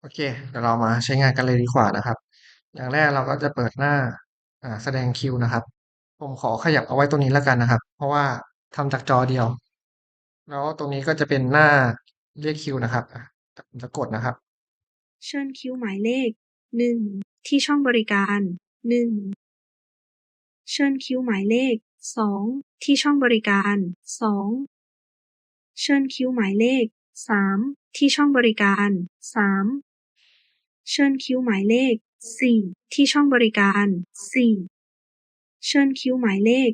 โอเคเดี๋ยวเรามาใช้งานกันเลยดีกว่านะครับ อย่างแรกเราก็จะเปิดหน้าอ่าแสดงคิวนะครับ ผมขอขยับเอาไว้ตรงนี้แล้วกันนะครับ เพราะว่าทำจากจอเดียว แล้วตรงนี้ก็จะเป็นหน้าเรียกคิวนะครับผมจะกดนะครับ เชิญคิวหมายเลข1ที่ช่องบริการ1เชิญคิวหมายเลข2ที่ช่องบริการ2เชิญคิวหมายเลข3ที่ช่องบริการ3 เชิญคิวหมายเลข 4 ที่ช่องบริการ 4 เชิญคิวหมายเลข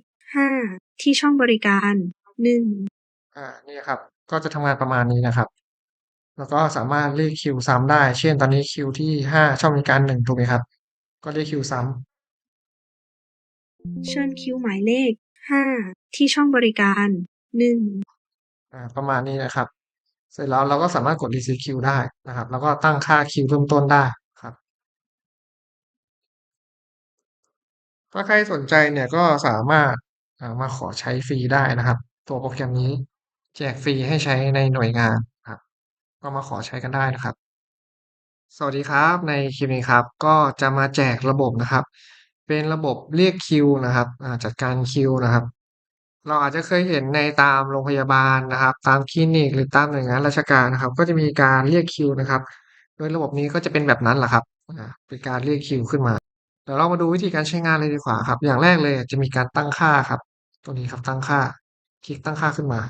5 ที่ช่องบริการ 1 อ่านี่ครับ ก็จะทำงานประมาณนี้นะครับ แล้วก็สามารถเรียกคิวซ้ำได้ เช่นตอนนี้คิวที่ 5 ช่องบริการ 1 ถูกไหมครับ ก็เรียกคิวซ้ำเชิญคิวหมายเลข 5 ที่ช่องบริการ 1 อ่าประมาณนี้นะครับ เสร็จแล้วเราก็สามารถกด reset คิวได้นะครับ แล้วก็ตั้งค่าคิวเริ่มต้นได้ครับ ถ้าใครสนใจเนี่ยก็สามารถามาขอใช้ฟรีได้นะครับ ตัวโปรแกรมนี้แจกฟรีให้ใช้ในหน่วยงานครับ ก็มาขอใช้กันได้นะครับ สวัสดีครับในคลิปนี้ครับ ก็จะมาแจกระบบนะครับ เป็นระบบเรียกคิวนะครับจัดการคิวนะครับ เราอาจจะเคยเห็นในตามโรงพยาบาลนะครับ ตามคลินิกหรือตามหน่วยงานราชการนะครับ ก็จะมีการเรียกคิวนะครับ โดยระบบนี้ก็จะเป็นแบบนั้นแหละครับอ่าเป็นการเรียกคิวขึ้นมาเดี๋ยวเรามาดูวิธีการใช้งานเลยดีกว่าครับ อย่างแรกเลยจะมีการตั้งค่าครับตรงนี้ครับตั้งค่า คลิกตั้งค่าขึ้นมา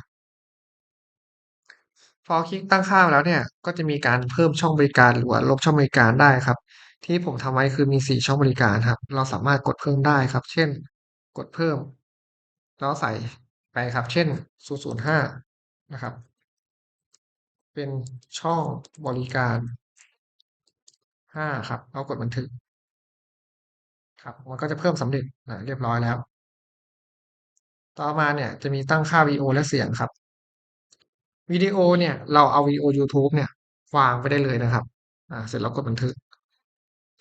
พอคลิกตั้งค่าแล้วเนี่ย ก็จะมีการเพิ่มช่องบริการหรือว่าลบช่องบริการได้ครับ ที่ผมทำไว้คือมี 4 ช่องบริการครับ เราสามารถกดเพิ่มได้ครับ เช่น กดเพิ่ม แล้วใส่ไปครับ เช่น 005 นะครับ เป็นช่องบริการ 5 ครับแล้วกดบันทึก ครับ มันก็จะเพิ่มสำเร็จอ่าเรียบร้อยแล้ว ต่อมาเนี่ยจะมีตั้งค่าวิดีโอและเสียงครับวิดีโอเนี่ยเราเอาวิดีโอยูทูบเนี่ยวางไปได้เลยนะครับ อ่า เสร็จแล้วกดบันทึก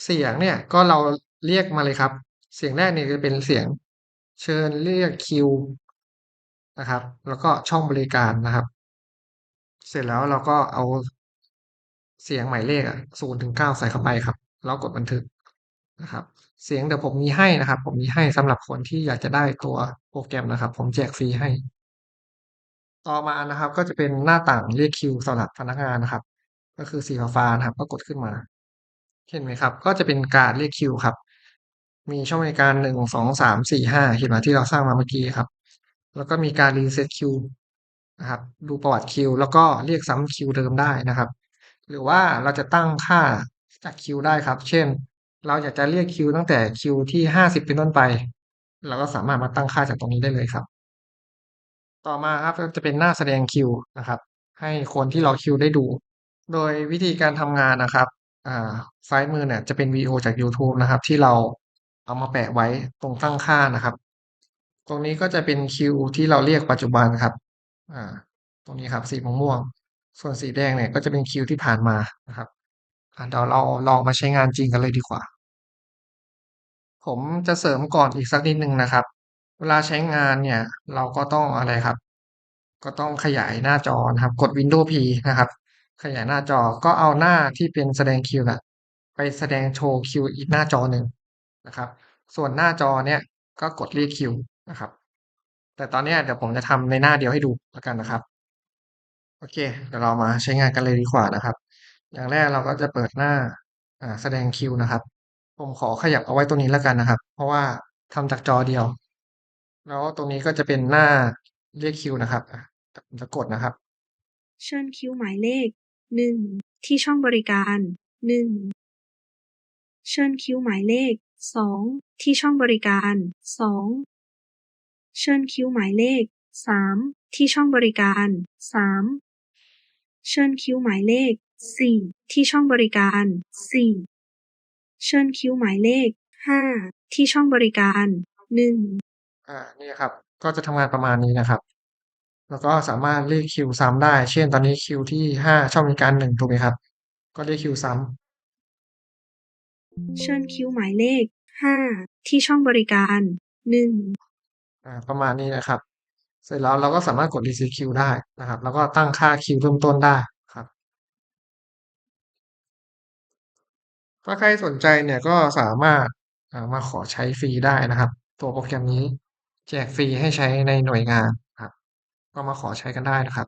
เสียงเนี่ยก็เราเรียกมาเลยครับ เสียงแรกเนี่ยจะเป็นเสียง เชิญเรียกคิวนะครับ แล้วก็ช่องบริการนะครับ เสร็จแล้วเราก็เอาเสียงหมายเลขอะ0-9ใส่เข้าไปครับ แล้วกดบันทึกนะครับ เสียงเดี๋ยวผมมีให้นะครับ ผมมีให้สำหรับคนที่อยากจะได้ตัวโปรแกรมนะครับ ผมแจกฟรีให้ ต่อมานะครับ ก็จะเป็นหน้าต่างเรียกคิวสำหรับพนักงานนะครับ ก็คือสีฟ้านะครับ ก็กดขึ้นมา เห็นไหมครับ ก็จะเป็นการเรียกคิวครับ มีช่องบริการ1 2 3 4 5เห็นไหมที่เราสร้างมาเมื่อกี้ครับ แล้วก็มีการ reset คิวนะครับ ดูประวัติคิว แล้วก็เรียกซ้ำคิวเดิมได้นะครับ หรือว่าเราจะตั้งค่าจากคิวได้ครับ เช่น เราอยากจะเรียกคิวตั้งแต่คิวที่50เป็นต้นไป เราก็สามารถมาตั้งค่าจากตรงนี้ได้เลยครับ ต่อมาครับจะเป็นหน้าแสดงคิวนะครับ ให้คนที่รอคิวได้ดู โดยวิธีการทำงานนะครับ อ่าซ้ายมือเนี่ยจะเป็นวิดีโอจากยูทูบนะครับ ที่เรา เอามาแปะไว้ตรงตั้งค่านะครับ ตรงนี้ก็จะเป็นคิวที่เราเรียกปัจจุบันครับ อ่า ตรงนี้ครับสีม่วง ส่วนสีแดงเนี่ยก็จะเป็นคิวที่ผ่านมานะครับอ่าเดี๋ยวเราลองมาใช้งานจริงกันเลยดีกว่า ผมจะเสริมก่อนอีกสักนิดนึงนะครับ เวลาใช้งานเนี่ย เราก็ต้องอะไรครับ ก็ต้องขยายหน้าจอนะครับ กด Windows P นะครับ ขยายหน้าจอก็เอาหน้าที่เป็นแสดงคิวน่ะไปแสดงโชว์คิวอีกหน้าจอหนึ่ง นะครับ ส่วนหน้าจอเนี่ยก็กดเรียกคิวนะครับ แต่ตอนนี้เดี๋ยวผมจะทำในหน้าเดียวให้ดูแล้วกันนะครับ โอเค เดี๋ยวเรามาใช้งานกันเลยดีกว่านะครับ อย่างแรกเราก็จะเปิดหน้าแสดงคิวนะครับ ผมขอขยับเอาไว้ตรงนี้แล้วกันนะครับ เพราะว่าทำจากจอเดียว แล้วตรงนี้ก็จะเป็นหน้าเรียกคิวนะครับผมจะกดนะครับ เชิญคิวหมายเลข1ที่ช่องบริการ1เชิญคิวหมายเลข 2ที่ช่องบริการ2เชิญคิวหมายเลข3ที่ช่องบริการ3เชิญคิวหมายเลข4ที่ช่องบริการ4เชิญคิวหมายเลข5ที่ช่องบริการ1อ่านี่ครับ ก็จะทำงานประมาณนี้นะครับ แล้วก็สามารถเรียกคิวซ้ำได้ เช่น ตอนนี้คิวที่5ช่องบริการ1ถูกไหมครับ ก็เรียกคิวซ้ำ เชิญคิวหมายเลข5ที่ช่องบริการ1อ่าประมาณนี้นะครับ เสร็จแล้วเราก็สามารถกด reset คิวได้นะครับ แล้วก็ตั้งค่าคิวเริ่มต้นได้ครับ ถ้าใครสนใจเนี่ยก็สามารถอ่ามาขอใช้ฟรีได้นะครับ ตัวโปรแกรมนี้แจกฟรีให้ใช้ในหน่วยงานครับ ก็มาขอใช้กันได้นะครับ